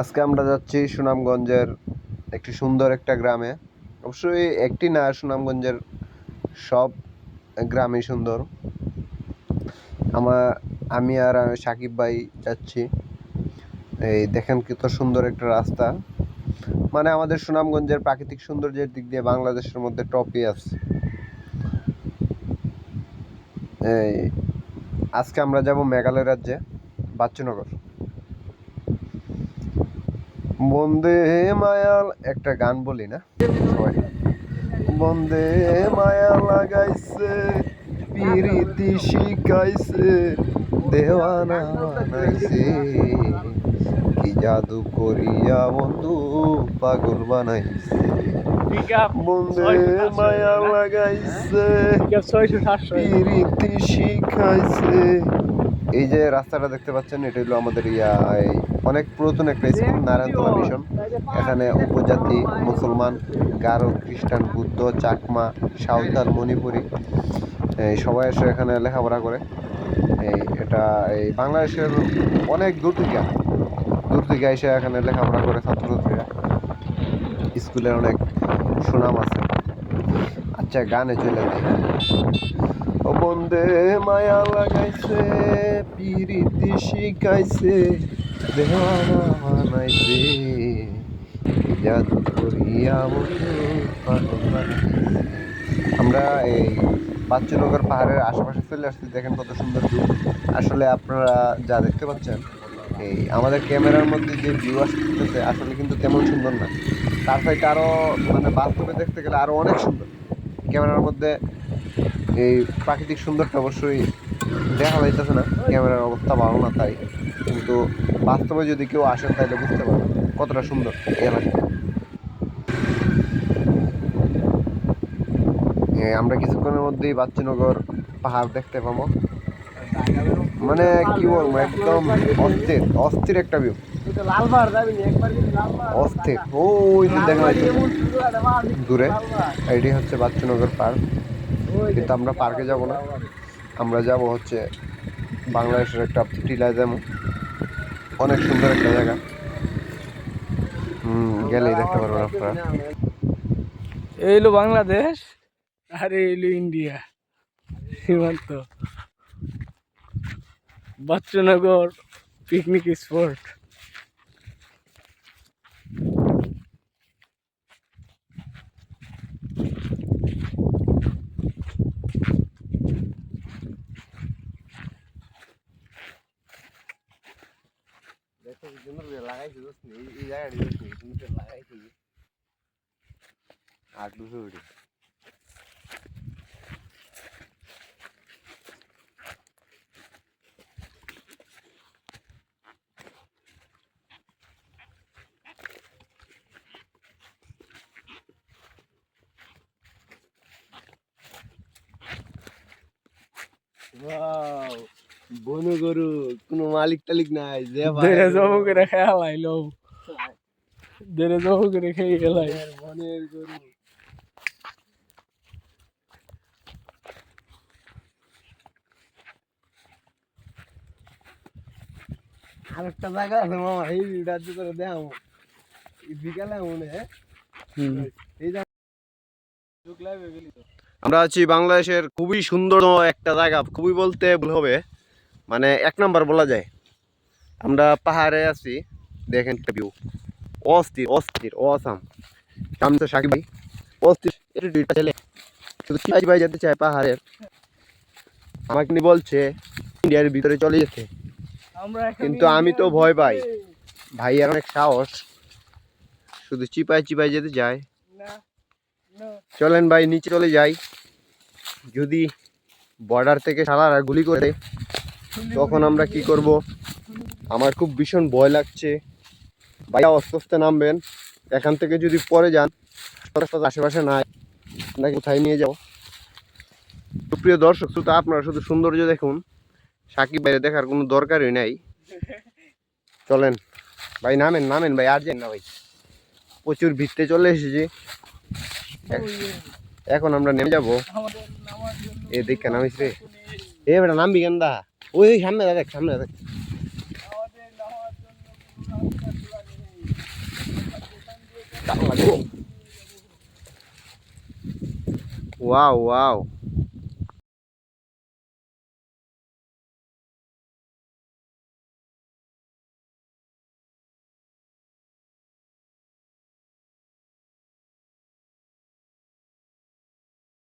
আজকে আমরা যাচ্ছি সুনামগঞ্জের একটি সুন্দর একটা গ্রামে। অবশ্যই একটি না, সুনামগঞ্জের সব গ্রামই সুন্দর। আমার, আমি আর সাকিব ভাই যাচ্ছি। এই দেখেন কত সুন্দর একটা রাস্তা। মানে আমাদের সুনামগঞ্জের প্রাকৃতিক সৌন্দর্যের দিক দিয়ে বাংলাদেশের মধ্যে টপই আছে। এই, আজকে আমরা যাব মেঘালয় রাজ্যে, বাচ্চুনগর। বন্দে মায়াল একটা গান বলি না? সবাই। বন্দে মায়া লাগাইছে পিরিতি শিখাইছে দেওয়ানা বানাইছে। কি জাদু করিয়া বন্ধু পাগল বানাইছে। বন্দে মায়া লাগাইছে পিরিতি শিখাইছে। এই যে রাস্তাটা দেখতে পাচ্ছেন এটা হলো আমাদের ইয়া এই অনেক পুরাতন একটা স্কুল নারায়ণতলা মিশন। এখানে উপজাতি মুসলমান গারো খ্রিস্টান বুদ্ধ চাকমা সাঁওতাল মণিপুরি এই সবাই এসে এখানে লেখাপড়া করে। এই এটা এই বাংলাদেশের অনেক দূর থেকে দূর থেকে এসে এখানে লেখাপড়া করে ছাত্রছাত্রীরা। স্কুলের অনেক সুনাম আছে। আচ্ছা গানে চলে যাই। বন্দে মায়া লাগাইছে, পিরিতি শিখাইছে দেওয়ানা বানাইছে। আমরা এই বাচ্চনগর পাহাড়ের আশেপাশে চলে আসছি, দেখেন কত সুন্দর ভিউ আসলে আপনারা যা দেখতে পাচ্ছেন, এই আমাদের ক্যামেরার মধ্যে যে ভিউ আসতেছে, আসলে কিন্তু তেমন সুন্দর না। তার সাইডে আরও মানে বাস্তবে দেখতে গেলে আরও অনেক সুন্দর। ক্যামেরার মধ্যে এই প্রাকৃতিক সৌন্দর্য অবশ্যই দেখা যাইতেছে না, ক্যামেরার অবস্থা ভালো না তাই। কিন্তু বাস্তবে যদি কেউ আসেন তাহলে বুঝতে পারবে কতটা সুন্দর এই এলাকা। আমরা কিছুক্ষণের মধ্যেই বাচ্চনগর পাহাড় দেখতে পাবো। মানে কি বলব, একদম অস্থির অস্থির একটা ভিউ অস্থির। ওই দেখা দূরে এটি হচ্ছে বাচ্চনগর পার্ক। কিন্তু আমরা পার্কে যাব না। আমরা যাব হচ্ছে বাংলাদেশের একটা টিলায় যাব অনেক সুন্দর একটা জায়গা। হুম, গেলেই দেখতে পারবেন আপনারা। এই হলো বাংলাদেশ, আর এই হলো ইন্ডিয়া। সীমান্ত। বাচ্চনগর পিকনিক স্পট বন গরু কোনো মালিক টালিক নাই যে দেরে জবু করে খেয়া লাইলো দেরে করে খেয়ে গেলাই বনের গরু। আর একটা জায়গা আছে মামা এই রাজ্য করে দেখাবো। বিকালে মনে হয়? এই আমরা আছি বাংলাদেশের খুবই সুন্দর একটা জায়গা খুবই বলতে ভুল হবে মানে এক নাম্বার বলা যায়। আমরা পাহাড়ে আছি দেখেন একটা ভিউ অস্থির অস্থির অসাম। আমি তো সাকিব ভাই। অস্থির এটা দুইটা ছেলে। শুধু চিপাই ভাই যেতে চায় পাহাড়ের। আমাকে নিয়ে বলছে ইন্ডিয়ার ভিতরে চলে যেতে। আমরা কিন্তু আমি তো ভয় পাই। ভাই ভাইয়ের অনেক সাহস। শুধু চিপাই চিপাই যেতে চায় চলেন ভাই নিচে চলে যাই। যদি বর্ডার থেকে সালারা গুলি করে তখন আমরা কি করব? আমার খুব ভীষণ ভয় লাগছে। ভাইয়া আস্তে আস্তে নামবেন এখান থেকে যদি পরে যান আশেপাশে নাই আপনাকে কোথায় নিয়ে যাব? সুপ্রিয় দর্শক শ্রোতা আপনারা শুধু সৌন্দর্য দেখুন সাকিব বাইরে দেখার কোনো দরকারই নাই। চলেন ভাই নামেন নামেন ভাই আর যান না ভাই। প্রচুর ভিত্তে চলে এসেছি। এখন আমরা নেমে যাব। এ এদিকে নামিস রে। এ বেটা নামবি কেনদা ওই সামনে দেখ সামনে দেখ। Wow, wow.